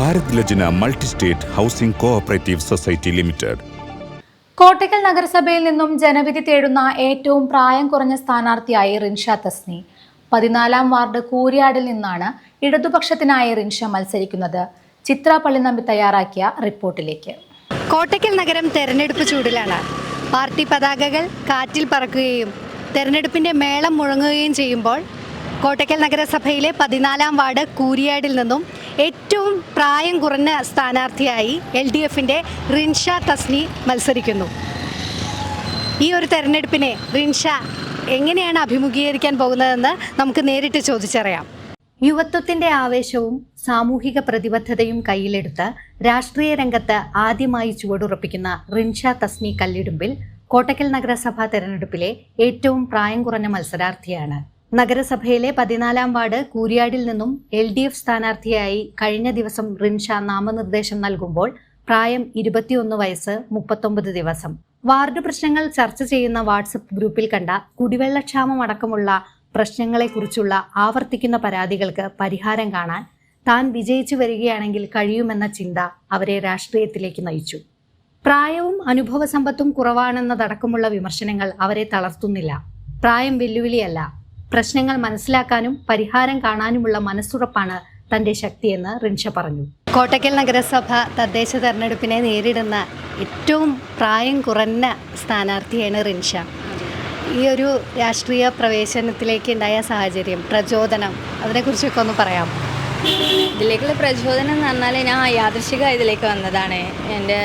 Bharat Lajna multi state housing cooperative society limited. Kottakkal നഗരസഭയിൽ നിന്നും ജനവിധി തേടുന്ന ഏറ്റവും പ്രായം കുറഞ്ഞ സ്ഥാനാർത്ഥിയായി റിൻഷ തസ്നി. പതിനാലാം വാർഡ് കൂരിയാടിൽ നിന്നാണ് ഇടതുപക്ഷത്തിനായി റിൻഷ മത്സരിക്കുന്നത്. ചിത്ര പള്ളിനമ്പി തയ്യാറാക്കിയ റിപ്പോർട്ടിലേക്ക്. കോട്ടയ്ക്കൽ നഗരം തെരഞ്ഞെടുപ്പ് ചൂടിലാണ്. പാർട്ടി പതാകകൾ കാറ്റിൽ പറക്കുകയും തെരഞ്ഞെടുപ്പിന്റെ മേളം മുഴങ്ങുകയും ചെയ്യുമ്പോൾ കോട്ടയ്ക്കൽ നഗരസഭയിലെ പതിനാലാം വാർഡ് കൂരിയാടിൽ നിന്നും ഏറ്റവും പ്രായം കുറഞ്ഞ സ്ഥാനാർത്ഥിയായി എൽ ഡി എഫിന്റെ റിൻഷ തസ്നി മത്സരിക്കുന്നു. ഈ ഒരു തെരഞ്ഞെടുപ്പിനെ റിൻഷ എങ്ങനെയാണ് അഭിമുഖീകരിക്കാൻ പോകുന്നതെന്ന് നമുക്ക് നേരിട്ട് ചോദിച്ചറിയാം. യുവത്വത്തിന്റെ ആവേശവും സാമൂഹിക പ്രതിബദ്ധതയും കയ്യിലെടുത്ത് രാഷ്ട്രീയ രംഗത്ത് ആദ്യമായി ചുവടുറപ്പിക്കുന്ന റിൻഷ തസ്നി കല്ലിടുമ്പിൽ കോട്ടക്കൽ നഗരസഭാ തെരഞ്ഞെടുപ്പിലെ ഏറ്റവും പ്രായം കുറഞ്ഞ മത്സരാർത്ഥിയാണ്. നഗരസഭയിലെ പതിനാലാം വാർഡ് കൂരിയാടിൽ നിന്നും എൽ ഡി എഫ് സ്ഥാനാർത്ഥിയായി കഴിഞ്ഞ ദിവസം റിൻഷ നാമനിർദ്ദേശം നൽകുമ്പോൾ പ്രായം ഇരുപത്തിയൊന്ന് വയസ്സ് മുപ്പത്തൊമ്പത് ദിവസം. വാർഡ് പ്രശ്നങ്ങൾ ചർച്ച ചെയ്യുന്ന വാട്സപ്പ് ഗ്രൂപ്പിൽ കണ്ട കുടിവെള്ളക്ഷാമം അടക്കമുള്ള പ്രശ്നങ്ങളെക്കുറിച്ചുള്ള ആവർത്തിക്കുന്ന പരാതികൾക്ക് പരിഹാരം കാണാൻ താൻ വിജയിച്ചു വരികയാണെങ്കിൽ കഴിയുമെന്ന ചിന്ത അവരെ രാഷ്ട്രീയത്തിലേക്ക് നയിച്ചു. പ്രായവും അനുഭവ സമ്പത്തും കുറവാണെന്നതടക്കമുള്ള വിമർശനങ്ങൾ അവരെ തളർത്തുന്നില്ല. പ്രായം വെല്ലുവിളിയല്ല. പ്രശ്നങ്ങൾ മനസ്സിലാക്കാനും പരിഹാരം കാണാനുമുള്ള മനസ്സുറപ്പാണ് തന്റെ ശക്തിയെന്ന് റിൻഷ പറഞ്ഞു. കോട്ടക്കൽ നഗരസഭ തദ്ദേശ തെരഞ്ഞെടുപ്പിനെ നേരിടുന്ന ഏറ്റവും പ്രായം കുറഞ്ഞ സ്ഥാനാർത്ഥിയാണ് റിൻഷ. ഈ ഒരു രാഷ്ട്രീയ പ്രവേശനത്തിലേക്ക് ഉണ്ടായ സാഹചര്യം പ്രചോദനം അതിനെക്കുറിച്ചൊക്കെ ഒന്ന് പറയാം ഇതിലേക്കുള്ള പ്രചോദനം എന്ന് പറഞ്ഞാൽ ഞാൻ യാദൃശിക ഇതിലേക്ക് വന്നതാണ്. എന്റെ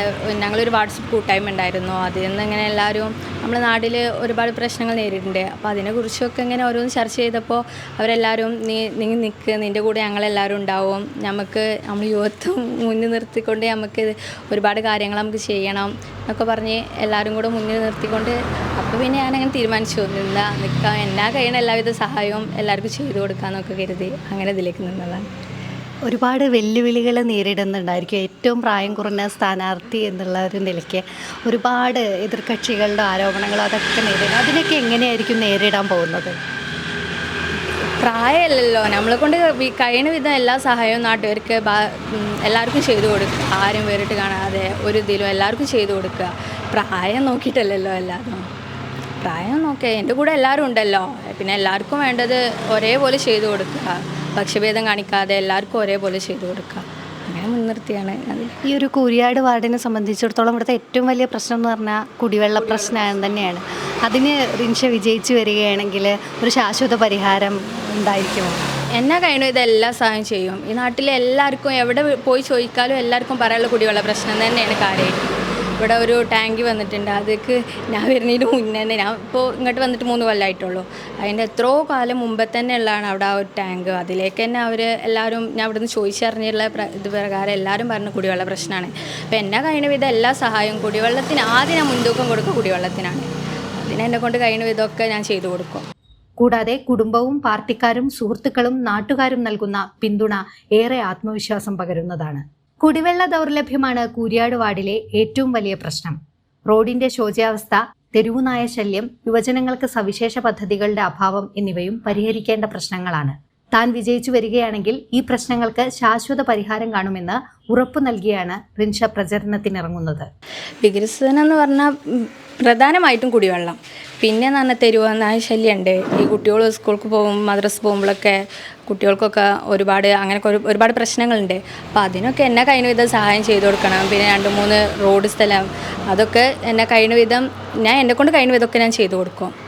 ഞങ്ങളൊരു വാട്സപ്പ് കൂട്ടായ്മ ഉണ്ടായിരുന്നു. അതിൽ നിന്ന് ഇങ്ങനെ എല്ലാവരും നമ്മുടെ നാട്ടിൽ ഒരുപാട് പ്രശ്നങ്ങൾ നേരിടുന്നുണ്ട്. അപ്പോൾ അതിനെക്കുറിച്ചൊക്കെ ഇങ്ങനെ ഓരോന്ന് ചർച്ച ചെയ്തപ്പോൾ അവരെല്ലാവരും നീ നീ നിൽക്ക് നിന്റെ കൂടെ ഞങ്ങളെല്ലാവരും ഉണ്ടാവും. നമുക്ക് നമ്മൾ യുവത്വം മുന്നിൽ നിർത്തിക്കൊണ്ട് നമുക്ക് ഒരുപാട് കാര്യങ്ങൾ നമുക്ക് ചെയ്യണം എന്നൊക്കെ പറഞ്ഞ് എല്ലാവരും കൂടെ മുന്നിൽ നിർത്തിക്കൊണ്ട് അപ്പോൾ പിന്നെ ഞാനങ്ങനെ തീരുമാനിച്ചു. നിന്നാ നിൽക്കാം എന്നാ കഴിയണ എല്ലാവിധ സഹായവും എല്ലാവർക്കും ചെയ്തു കൊടുക്കാമെന്നൊക്കെ കരുതി അങ്ങനെ ഇതിലേക്ക് നിന്നതാണ്. ഒരുപാട് വെല്ലുവിളികൾ നേരിടുന്നുണ്ടായിരിക്കും. ഏറ്റവും പ്രായം കുറഞ്ഞ സ്ഥാനാർത്ഥി എന്നുള്ള ഒരു നിലയ്ക്ക് ഒരുപാട് എതിർകക്ഷികളുടെ ആരോപണങ്ങൾ അതൊക്കെ നേരിടും അതിനൊക്കെ എങ്ങനെയായിരിക്കും നേരിടാൻ പോകുന്നത്? പ്രായമല്ലല്ലോ നമ്മളെ കൊണ്ട് കഴിയുന്ന വിധം എല്ലാ സഹായവും നാട്ടുകാർക്ക് എല്ലാവർക്കും ചെയ്തു കൊടുക്കുക. ആരും വേറിട്ട് കാണാതെ ഒരു ഇതിലും എല്ലാവർക്കും ചെയ്തു കൊടുക്കുക. പ്രായം നോക്കിയിട്ടല്ലല്ലോ എല്ലാവരും പ്രായം നോക്കിയാൽ എന്റെ കൂടെ എല്ലാവരും ഉണ്ടല്ലോ. പിന്നെ എല്ലാവർക്കും വേണ്ടത് ഒരേപോലെ ചെയ്തു കൊടുക്കുക. ഭക്ഷ്യഭേദം കാണിക്കാതെ എല്ലാവർക്കും ഒരേപോലെ ചെയ്തു കൊടുക്കുക. അങ്ങനെ മുൻനിർത്തിയാണ് ഈ ഒരു കൂരിയാട് വാർഡിനെ സംബന്ധിച്ചിടത്തോളം ഇവിടുത്തെ ഏറ്റവും വലിയ പ്രശ്നം എന്ന് പറഞ്ഞാൽ കുടിവെള്ള പ്രശ്നം തന്നെയാണ്. അതിന് റിൻഷ വിജയിച്ചു വരികയാണെങ്കിൽ ഒരു ശാശ്വത പരിഹാരം ഉണ്ടായിരിക്കുമോ? എന്നാ കഴിയണോ ഇതെല്ലാം സഹായം ചെയ്യും. ഈ നാട്ടിലെ എല്ലാവർക്കും എവിടെ പോയി ചോദിക്കാലും എല്ലാവർക്കും പറയാനുള്ള കുടിവെള്ള പ്രശ്നം തന്നെയാണ് കാര്യമായിട്ട്. ഇവിടെ ഒരു ടാങ്ക് വന്നിട്ടുണ്ട്. അതൊക്കെ ഞാൻ വരുന്നതിന് മുന്നേ തന്നെ ഞാൻ ഇപ്പോൾ ഇങ്ങോട്ട് വന്നിട്ട് മൂന്ന് കൊല്ലമായിട്ടുള്ളൂ അതിന്റെ എത്രയോ കാലം മുമ്പേ തന്നെ ഉള്ളതാണ് അവിടെ ആ ഒരു ടാങ്ക്. അതിലേക്ക് തന്നെ അവർ എല്ലാവരും ഞാൻ ഇവിടെ നിന്ന് ചോദിച്ചറിഞ്ഞുള്ള ഇത് പ്രകാരം എല്ലാവരും പറഞ്ഞ കുടിവെള്ള പ്രശ്നമാണ്. അപ്പോൾ എന്നാ കഴിയുന്ന വിധം എല്ലാ സഹായവും കുടിവെള്ളത്തിന് ആദ്യം ഞാൻ മുൻതൂക്കം കൊടുക്കുക കുടിവെള്ളത്തിനാണ്. അതിനെന്നെ കൊണ്ട് കഴിയുന്ന വിധമൊക്കെ ഞാൻ ചെയ്തു കൊടുക്കും. കൂടാതെ കുടുംബവും പാർട്ടിക്കാരും സുഹൃത്തുക്കളും നാട്ടുകാരും നൽകുന്ന പിന്തുണ ഏറെ ആത്മവിശ്വാസം പകരുന്നതാണ്. കുടിവെള്ള ദൗർലഭ്യമാണ് കൂരിയാട് വാർഡിലെ ഏറ്റവും വലിയ പ്രശ്നം. റോഡിന്റെ ശോചാവസ്ഥ തെരുവുനായ ശല്യം യുവജനങ്ങൾക്ക് സവിശേഷ പദ്ധതികളുടെ അഭാവം എന്നിവയും പരിഹരിക്കേണ്ട പ്രശ്നങ്ങളാണ്. താൻ വിജയിച്ചു വരികയാണെങ്കിൽ ഈ പ്രശ്നങ്ങൾക്ക് ശാശ്വത പരിഹാരം കാണുമെന്ന് ഉറപ്പു നൽകിയാണ് റിൻഷ പ്രചരണത്തിനിറങ്ങുന്നത്. വികസനം എന്ന് പറഞ്ഞാൽ പ്രധാനമായിട്ടും കുടിവെള്ളം. പിന്നെ എന്ന് പറഞ്ഞാൽ തെരുവനായ ശല്യമുണ്ട്. ഈ കുട്ടികൾ സ്കൂൾക്ക് പോകും മദ്രസ് പോകുമ്പോഴൊക്കെ കുട്ടികൾക്കൊക്കെ ഒരുപാട് അങ്ങനെയൊക്കെ ഒരു ഒരുപാട് പ്രശ്നങ്ങളുണ്ട്. അപ്പോൾ അതിനൊക്കെ എന്നെ കഴിഞ്ഞ വിധം സഹായം ചെയ്തു കൊടുക്കണം. പിന്നെ രണ്ട് മൂന്ന് റോഡ് സ്ഥലം അതൊക്കെ എന്നെ കഴിഞ്ഞ വിധം ഞാൻ എന്നെ കൊണ്ട് കഴിഞ്ഞ വിധമൊക്കെ ഞാൻ ചെയ്തു കൊടുക്കും.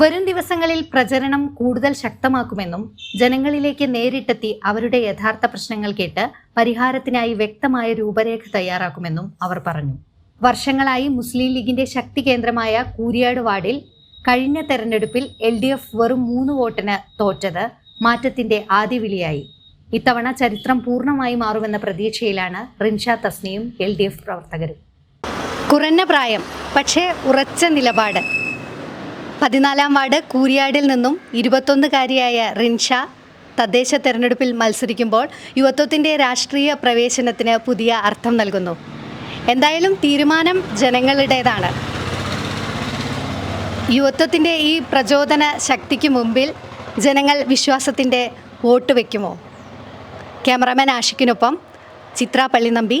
വരും ദിവസങ്ങളിൽ പ്രചരണം കൂടുതൽ ശക്തമാക്കുമെന്നും ജനങ്ങളിലേക്ക് നേരിട്ടെത്തി അവരുടെ യഥാർത്ഥ പ്രശ്നങ്ങൾ കേട്ട് പരിഹാരത്തിനായി വ്യക്തമായ രൂപരേഖ തയ്യാറാക്കുമെന്നും അവർ പറഞ്ഞു. വർഷങ്ങളായി മുസ്ലിം ലീഗിന്റെ ശക്തി കേന്ദ്രമായ കൂരിയാട് വാർഡിൽ കഴിഞ്ഞ തെരഞ്ഞെടുപ്പിൽ എൽ ഡി എഫ് വെറും മൂന്ന് വോട്ടിന് തോറ്റത് മാറ്റത്തിന്റെ ആദ്യവിളിയായി ഇത്തവണ ചരിത്രം പൂർണമായി മാറുമെന്ന പ്രതീക്ഷയിലാണ് റിൻഷ തസ്നിയും എൽ ഡി എഫ് പ്രവർത്തകരും. കുറഞ്ഞ പ്രായം പക്ഷേ ഉറച്ച നിലപാട് പതിനാലാം വാർഡ് കൂരിയാടിൽ നിന്നും ഇരുപത്തൊന്നുകാരിയായ റിൻഷ തദ്ദേശ തെരഞ്ഞെടുപ്പിൽ മത്സരിക്കുമ്പോൾ യുവത്വത്തിന്റെ രാഷ്ട്രീയ പ്രവേശനത്തിന് പുതിയ അർത്ഥം നൽകുന്നു. എന്തായാലും തീരുമാനം ജനങ്ങളുടേതാണ്. യുവത്വത്തിന്റെ ഈ പ്രചോദന ശക്തിക്ക് മുമ്പിൽ ജനങ്ങൾ വിശ്വാസത്തിന്റെ വോട്ട് വയ്ക്കുമോ ക്യാമറാമാൻ ആഷിക്കിനൊപ്പം ചിത്ര പള്ളിനമ്പി